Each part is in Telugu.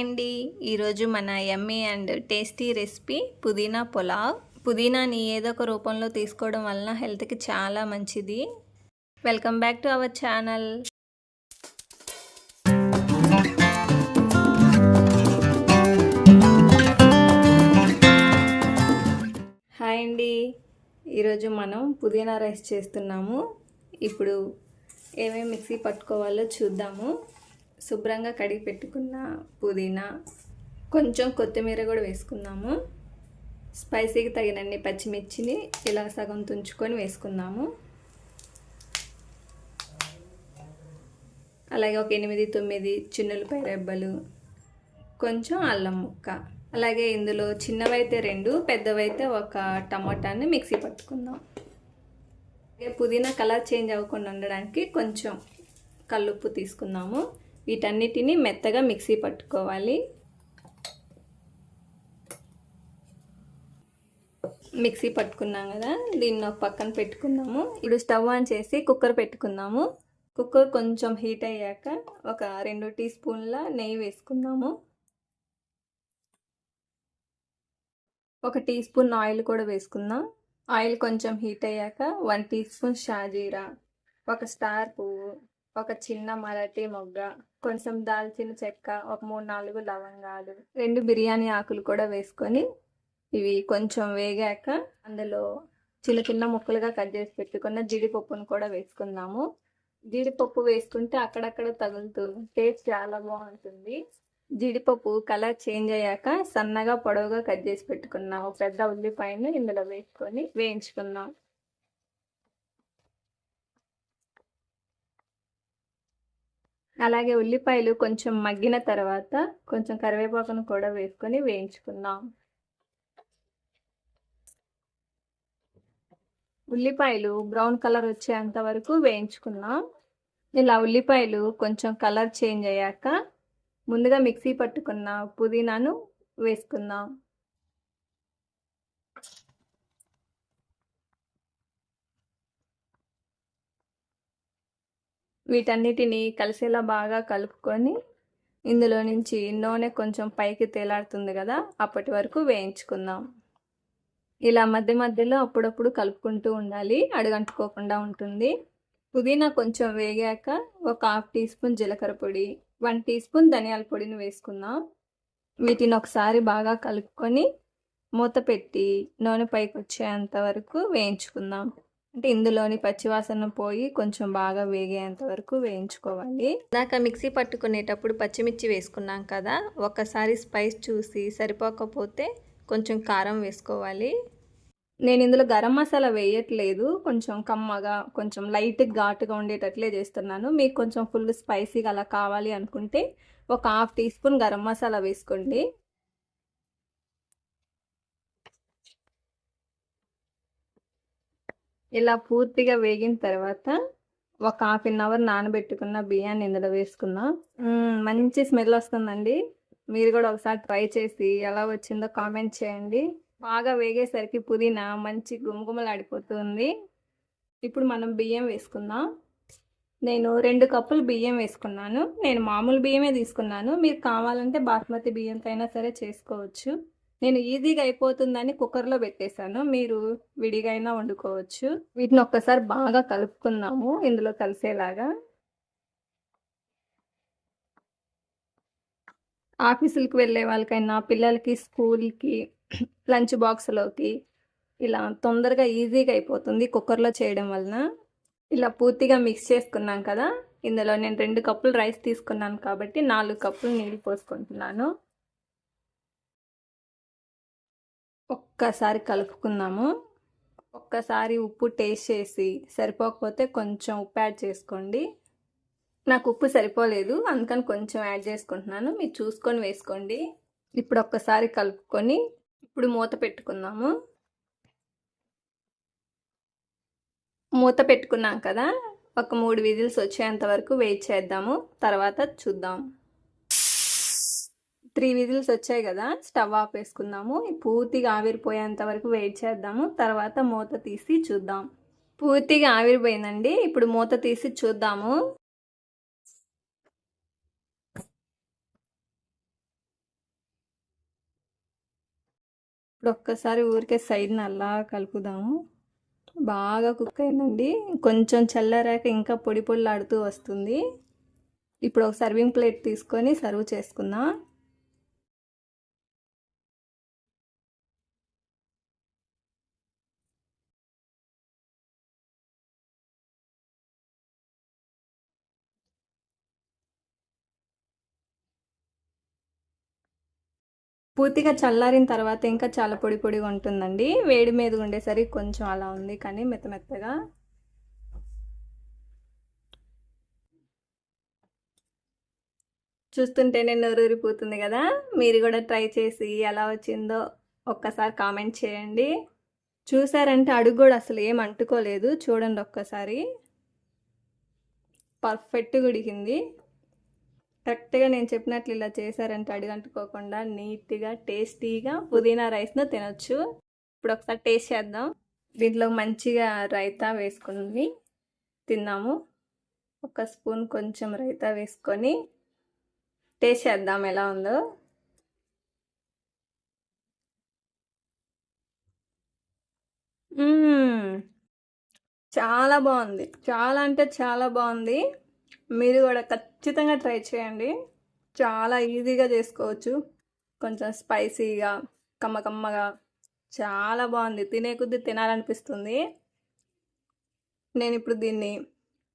అండి. ఈరోజు మన ఎమ్మీ అండ్ టేస్టీ రెసిపీ పుదీనా పులావ్. పుదీనాని ఏదో ఒక రూపంలో తీసుకోవడం వలన హెల్త్కి చాలా మంచిది. Welcome back to our channel. Hi అండి. ఈరోజు మనం పుదీనా రైస్ చేస్తున్నాము. ఇప్పుడు ఏమేమి మిక్సీ పట్టుకోవాలో చూద్దాము. శుభ్రంగా కడిగి పెట్టుకున్న పుదీనా కొంచెం కొత్తిమీర కూడా వేసుకున్నాము స్పైసీకి తగినన్ని పచ్చిమిర్చిని ఇలా సగం తుంచుకొని వేసుకుందాము. అలాగే ఒక ఎనిమిది తొమ్మిది చిన్నులపై రెబ్బలు కొంచెం అల్లం ముక్క. అలాగే ఇందులో చిన్నవైతే రెండు పెద్దవైతే ఒక టమాటాని మిక్సీ పట్టుకుందాం. అలాగే పుదీనా కలర్ చేంజ్ అవ్వకుండా ఉండడానికి కొంచెం కల్లుప్పు తీసుకుందాము. వీటన్నిటిని మెత్తగా మిక్సీ పట్టుకోవాలి. మిక్సీ పట్టుకున్నాం కదా దీన్ని ఒక పక్కన పెట్టుకుందాము. ఇప్పుడు స్టవ్ ఆన్ చేసి కుక్కర్ పెట్టుకుందాము. కుక్కర్ కొంచెం హీట్ అయ్యాక ఒక రెండు టీ స్పూన్ల నెయ్యి వేసుకుందాము. ఒక టీ స్పూన్ ఆయిల్ కూడా వేసుకుందాం. ఆయిల్ కొంచెం హీట్ అయ్యాక వన్ టీ స్పూన్ షాజీరా ఒక స్టార్ పువ్వు ఒక చిన్న మరాఠీ మొగ్గ కొంచెం దాల్చిన చెక్క ఒక మూడు నాలుగు లవంగాలు రెండు బిర్యానీ ఆకులు కూడా వేసుకొని ఇవి కొంచెం వేగాక అందులో చిన్న చిన్న ముక్కలుగా కట్ చేసి పెట్టుకున్న జీడిపప్పును కూడా వేసుకుందాము. జీడిపప్పు వేసుకుంటే అక్కడక్కడ తగులుతుంది టేస్ట్ చాలా బాగుంటుంది. జీడిపప్పు కలర్ చేంజ్ అయ్యాక సన్నగా పొడవుగా కట్ చేసి పెట్టుకున్నాం పెద్ద ఉల్లిపాయను ఇందులో వేసుకొని వేయించుకుందాం. అలాగే ఉల్లిపాయలు కొంచెం మగ్గిన తర్వాత కొంచెం కరివేపాకును కూడా వేసుకొని వేయించుకుందాం. ఉల్లిపాయలు బ్రౌన్ కలర్ వచ్చేంత వరకు వేయించుకున్నాం ఇలా ఉల్లిపాయలు కొంచెం కలర్ చేంజ్ అయ్యాక ముందుగా మిక్సీ పట్టుకున్న పుదీనాను వేసుకుందాం. వీటన్నిటిని కలిసేలా బాగా కలుపుకొని ఇందులో నుంచి నూనె కొంచెం పైకి తేలాడుతుంది కదా అప్పటి వరకు వేయించుకుందాం. ఇలా మధ్య మధ్యలో అప్పుడప్పుడు కలుపుకుంటూ ఉండాలి అడుగంటుకోకుండా ఉంటుంది. పుదీనా కొంచెం వేగాక ఒక హాఫ్ టీ స్పూన్ జీలకర్ర పొడి వన్ టీ స్పూన్ ధనియాల పొడిని వేసుకుందాం. వీటిని ఒకసారి బాగా కలుపుకొని మూత పెట్టి నూనె పైకి వచ్చేంత వరకు వేయించుకుందాం. అంటే ఇందులోని పచ్చివాసన పోయి కొంచెం బాగా వేగేంత వరకు వేయించుకోవాలి. దాకా మిక్సీ పట్టుకునేటప్పుడు పచ్చిమిర్చి వేసుకున్నాం కదా ఒకసారి స్పైస్ చూసి సరిపోకపోతే కొంచెం కారం వేసుకోవాలి. నేను ఇందులో గరం మసాలా వేయట్లేదు కొంచెం కమ్మగా కొంచెం లైట్ ఘాటుగా ఉండేటట్లే చేస్తున్నాను. మీకు కొంచెం ఫుల్ స్పైసీగా అలా కావాలి అనుకుంటే ఒక half teaspoon garam masala వేసుకోండి. ఇలా పూర్తిగా వేగిన తర్వాత ఒక హాఫ్ అన్ అవర్ నానబెట్టుకున్న బియ్యాన్ని ఇందులో వేసుకున్నా మంచి స్మెల్ వస్తుందండి. మీరు కూడా ఒకసారి ట్రై చేసి ఎలా వచ్చిందో కామెంట్ చేయండి. బాగా వేగేసరికి పుదీనా మంచి గుమగుమలాడిపోతుంది. ఇప్పుడు మనం బియ్యం వేసుకుందాం. నేను రెండు కప్పులు బియ్యం వేసుకున్నాను. నేను మామూలు బియ్యమే తీసుకున్నాను. మీరు కావాలంటే బాస్మతి బియ్యంతో అయినా సరే చేసుకోవచ్చు. నేను ఈజీగా అయిపోతుందని కుక్కర్లో పెట్టేశాను. మీరు విడిగా అయినా వండుకోవచ్చు. వీటిని ఒక్కసారి బాగా కలుపుకుందాము. ఇందులో కలిసేలాగా. ఆఫీసులకు వెళ్ళే వాళ్ళకైనా పిల్లలకి స్కూల్కి లంచ్ బాక్స్లోకి ఇలా తొందరగా ఈజీగా అయిపోతుంది కుక్కర్లో చేయడం వలన. ఇలా పూర్తిగా మిక్స్ చేసుకున్నాం కదా. ఇందులో నేను రెండు కప్పులు రైస్ తీసుకున్నాను కాబట్టి నాలుగు కప్పులు నీళ్ళు పోసుకుంటున్నాను. ఒక్కసారి కలుపుకుందాము. ఒక్కసారి ఉప్పు టేస్ట్ చేసి సరిపోకపోతే కొంచెం ఉప్పు యాడ్ చేసుకోండి. నాకు ఉప్పు సరిపోలేదు అందుకని కొంచెం యాడ్ చేసుకుంటున్నాను. మీరు చూసుకొని వేసుకోండి. ఇప్పుడు ఒక్కసారి కలుపుకొని ఇప్పుడు మూత పెట్టుకుందాము. మూత పెట్టుకున్నాం కదా? ఒక మూడు విజిల్స్ వచ్చేంత వరకు వెయిట్ చేద్దాము. తర్వాత చూద్దాం. త్రీ విజిల్స్ వచ్చాయి కదా స్టవ్ ఆఫ్ వేసుకుందాము. పూర్తిగా ఆవిరిపోయేంత వరకు వెయిట్ చేద్దాము. తర్వాత మూత తీసి చూద్దాం. పూర్తిగా ఆవిరిపోయిందండి. ఇప్పుడు మూత తీసి చూద్దాము. ఇప్పుడు ఒక్కసారి ఊరికే సైడ్ నల్లా కలుపుదాము. బాగా కుక్ అయిందండి. కొంచెం చల్లారాక ఇంకా పొడి పొడిలాడుతూ వస్తుంది. ఇప్పుడు ఒక సర్వింగ్ ప్లేట్ తీసుకొని సర్వ్ చేసుకుందాం. పూర్తిగా చల్లారిన తర్వాత ఇంకా చాలా పొడి పొడిగా ఉంటుందండి. వేడి మీద ఉండేసరికి కొంచెం అలా ఉంది కానీ మెత్త మెత్తగా. చూస్తుంటేనే నోరూరిపోతుంది కదా. మీరు కూడా ట్రై చేసి ఎలా వచ్చిందో ఒక్కసారి కామెంట్ చేయండి. చూసారంటే అడుగు కూడా అసలు ఏం అంటుకోలేదు. చూడండి ఒక్కసారి. పర్ఫెక్ట్గా ఉడికింది. కరెక్ట్గా నేను చెప్పినట్లు ఇలా చేశారంటే అడిగంటుకోకుండా నీట్గా టేస్టీగా పుదీనా రైస్ను తినొచ్చు. ఇప్పుడు ఒకసారి టేస్ట్ చేద్దాం. దీంట్లో మంచిగా రైతా వేసుకుని తిన్నాము. ఒక స్పూన్ కొంచెం రైతా వేసుకొని టేస్ట్ చేద్దాం ఎలా ఉందో. చాలా బాగుంది. చాలా అంటే చాలా బాగుంది. మీరు కూడా ఖచ్చితంగా ట్రై చేయండి. చాలా ఈజీగా చేసుకోవచ్చు. కొంచెం స్పైసీగా కమ్మ కమ్మగా చాలా బాగుంది. తినే కొద్దీ తినాలనిపిస్తుంది. నేను ఇప్పుడు దీన్ని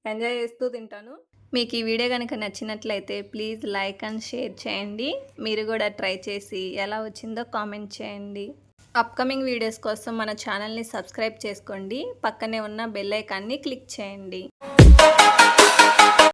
ఎంజాయ్ చేస్తూ తింటాను. మీకు ఈ వీడియో కనుక నచ్చినట్లయితే ప్లీజ్ లైక్ అండ్ షేర్ చేయండి. మీరు కూడా ట్రై చేసి ఎలా వచ్చిందో కామెంట్ చేయండి. అప్కమింగ్ వీడియోస్ కోసం మన ఛానల్ని సబ్స్క్రైబ్ చేసుకోండి. పక్కనే ఉన్న బెల్ ఐకాన్ని క్లిక్ చేయండి.